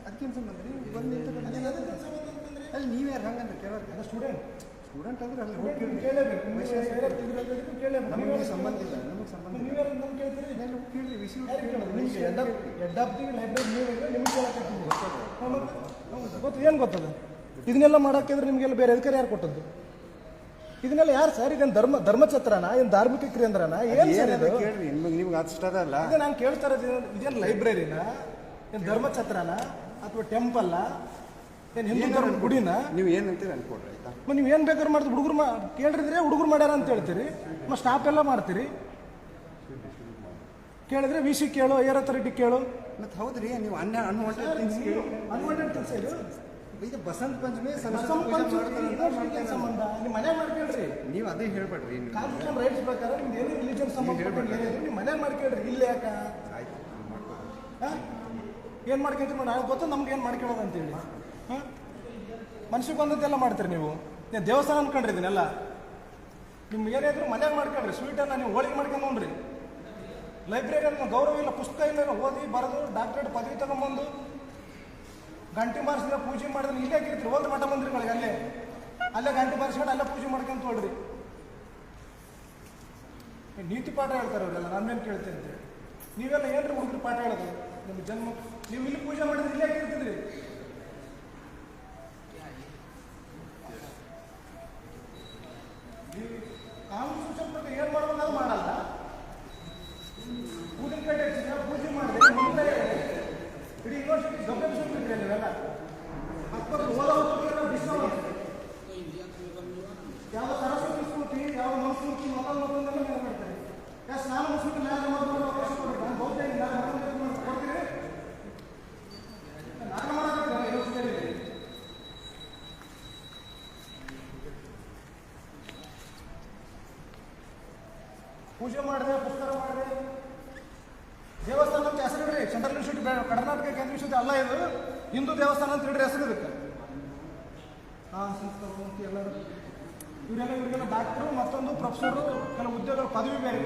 ಅದಕ್ಕೇನು ಸಂಬಂಧ ಬಂದು ಅಲ್ಲಿ ನೀವೇ ಯಾರು ಹಂಗಂದ್ರೆ ಕೇಳೋದು ಸ್ಟೂಡೆಂಟ್ ಸ್ಟೂಡೆಂಟ್ ಅಂದ್ರೆ ಅಲ್ಲಿ ಕೇಳಿ ನಮಗೆ ಸಂಬಂಧ ಇಲ್ಲ ನಮಗೆ ಸಂಬಂಧ ಕೇಳ್ರಿ ವಿಷಯ ಗೊತ್ತು ಏನು ಗೊತ್ತದ? ಇದನ್ನೆಲ್ಲ ಮಾಡಕ್ಕಿದ್ರೆ ನಿಮಗೆಲ್ಲ ಬೇರೆ ಅಧಿಕಾರಿ ಯಾರು ಕೊಟ್ಟದ್ದು? ಇದನ್ನೆಲ್ಲ ಯಾರು ಸರ್ ಇದೇನು ಧರ್ಮ ಧರ್ಮಛತ್ರನ? ಏನು ಧಾರ್ಮಿಕ ಕೇಂದ್ರನ ಏನು ಸರ್ ಇದು? ಕೇಳ್ರಿ ನಿಮಗೆ ನಿಮ್ಗೆ ಅಷ್ಟದಲ್ಲ ಇದು ನಾನು ಕೇಳ್ತಾ ಇರೋದು ಇದೇನು ಲೈಬ್ರರಿನ ಏನು ಧರ್ಮಛತ್ರನ ಅಥವಾ ಟೆಂಪಲ್ಲ ಏನು ಹಿಂದೂ ಧರ್ಮ ಗುಡಿನ? ನೀವು ಏನು ಅನ್ಕೊಡ್ರಿ ಆಯ್ತಾ? ಮ ನೀವು ಏನು ಬೇಕಾದ್ರೂ ಮಾಡ್ತೀವಿ ಹುಡುಗರು ಮಾ ಕೇಳಿದ್ರೆ ಹುಡುಗರು ಮಾಡ್ಯಾರ ಅಂತ ಹೇಳ್ತೀರಿ. ಮತ್ತು ಸ್ಟಾಪ್ ಎಲ್ಲ ಮಾಡ್ತೀರಿ. ಕೇಳಿದ್ರೆ ವಿ ಸಿ ಕೇಳು ಏರ್ ಅಥಾರಿಟಿ ಕೇಳು. ಮತ್ತೆ ಹೌದ್ರಿ ನೀವು ಅನ್ನ ಅನ್ವಾಂಟೆಡ್ ಥಿಂಗ್ಸ್ ಕೇಳಿ. ಅನ್ವಾಂಟೆಡ್ ಕೆಲಸ ಇದು ಇದು ಬಸಂತ ಪಂಚಮಿ ಪೂಜೆ ಪಂಚಮಿ ಇದಕ್ಕೆ ಸಂಬಂಧ. ನಿಮ್ಮ ಮನೆ ಮಾಡ್ಕೊಳ್ರಿ. ನೀವು ಅದೇ ಹೇಳ್ಬೇಡ್ರಿ ಕಾನ್ಸ್ಟಿಟ್ಯೂಷನ್ ರೈಟ್ಸ್ ಪ್ರಕಾರ ನಿಮ್ದು ಏನು ರಿಲಿಜನ್ ಸಂಬಂಧ ಹೇಳ್ಬೇಡ್ರಿ. ನಿಮ್ಮ ಮನೆ ಮಾಡ್ಕೇಳ್ರಿ. ಇಲ್ಲ ಯಾಕ? ಆಯ್ತು ಮಾಡ್ಕೊಡ್ರಿ. ಏನು ನೋಡಿ ನಾಳೆ ಗೊತ್ತು ನಮ್ಗೆ ಏನು ಮಾಡ್ಕೊಳ್ಳೋದು ಅಂತೇಳಿ. ಹಾಂ? ಮನ್ಸಿಗೆ ಬಂದದ್ದೆಲ್ಲ ಮಾಡ್ತೀರಿ ನೀವು? ನೀವು ದೇವಸ್ಥಾನ ಇದನ್ನೆಲ್ಲ ನಿಮ್ಗೆ ಏನಾದ್ರು ಮನ್ಯಾಗ ಮಾಡ್ಕೊಳ್ರಿ ಸ್ವೀಟನ್ನು ನೀವು ಹೋಳಿಗೆ ಮಾಡ್ಕೊಂಡು ನೋಡ್ರಿ ಲೈಬ್ರರಿ ಅನ್ನೋ ಗೌರವ ಇಲ್ಲ, ಪುಸ್ತಕ ಇಲ್ಲ ಓದಿ ಬರೆದು ಡಾಕ್ಟರೇಟ್ ಪದವಿ ತಗೊಂಬಂದು ಗಂಟೆ ಮಾರ್ಸಿದ್ರೆ ಪೂಜೆ ಮಾಡಿದ್ರೆ ಇಲ್ಲೇ ಕಿರ್ತೀರಿ ಹೋದ್ರೆ ಮಠ ಮಂದಿರಗಳಿಗೆ ಅಲ್ಲೇ. ಅಲ್ಲೇ ಗಂಟೆ ಬಾರಿಸ್ಕೊಂಡು ಅಲ್ಲೇ ಪೂಜೆ ಮಾಡ್ಕೊಂಡು ತೊಳ್ರಿ ನೀತಿ ಪಾಠ ಹೇಳ್ತಾರೆ ಅವರೆಲ್ಲ ಏನು ಕೇಳ್ತೇನೆ ನೀವೆಲ್ಲ ಏನ್ರಿ ಹುಡುಗರು ಪಾಠ ಹೇಳೋದು? ನಿಮ್ಮ ಜನ್ಮ, ನೀವು ಇಲ್ಲಿ ಪೂಜೆ ಮಾಡಿದ್ರೆ ಇಲ್ಲೇ ಆಗಿರ್ತಿದ್ರಿ ನೀವು ಏನು ಮಾಡ್ಬೇಕು ಮಾಡಲ್ಲ. ಪೂಜೆ ಪೂಜೆ ಮಾಡಿದ್ರೆ ಮುಂದೆ ಇಡೀ ಯೂನಿವರ್ಸಿಟಿ ಗಬ್ಬೆ ಸುತ್ತಿದ್ರೆ ನೀವೆಲ್ಲ? ಯಾವ ಸರಸ್ವತಿ ಸ್ಫೂರ್ತಿ ಯಾವ ಮನಸ್ಫೂರ್ತಿ ಮತ್ತೊಂದೆಲ್ಲ ನೀವು ಮಾಡ್ತಾರೆ? ಎಸ್ ನಾನು ಮುಸ್ಲಿಂ ನ್ಯಾಯ ಮಾಡೋದು ಅವಕಾಶ ಕೊಡ್ಬೇಕು ನಾನು ಬೌದ್ಧ ಇಲ್ಲ ಮತ್ತೊಂದು ಕೊಡ್ತೀರಿ ನಾನು ಮಾಡೋದಿಲ್ಲ ಯೂನಿವರ್ಸಿಟಿಯಲ್ಲಿ ಪೂಜೆ ಮಾಡಿದೆ ಪುಸ್ತಕ ಮಾಡಿದೆ ದೇವಸ್ಥಾನ ಹೆಸರು ಇಡ್ರಿ ಸೆಂಟ್ರಲ್ ಯೂನಿವರ್ಸಿಟಿ ಕರ್ನಾಟಕ ಕೇಂದ್ರ ಯೂನಿವರ್ಸಿಟಿ ಅಲ್ಲ ಇದು. ಹಿಂದೂ ದೇವಸ್ಥಾನ ಅಂತ ಇಡ್ರಿ ಹೆಸರು ಇದಕ್ಕೆ. ಹಾಂ ಎಲ್ಲರೂ. ಇವರೆಲ್ಲ ಇವರಿಗೆಲ್ಲ ಡಾಕ್ಟ್ರು ಮತ್ತೊಂದು ಪ್ರೊಫೆಸರು ಕೆಲವು ಉದ್ಯೋಗ ಪದವಿ ಬೇರೆ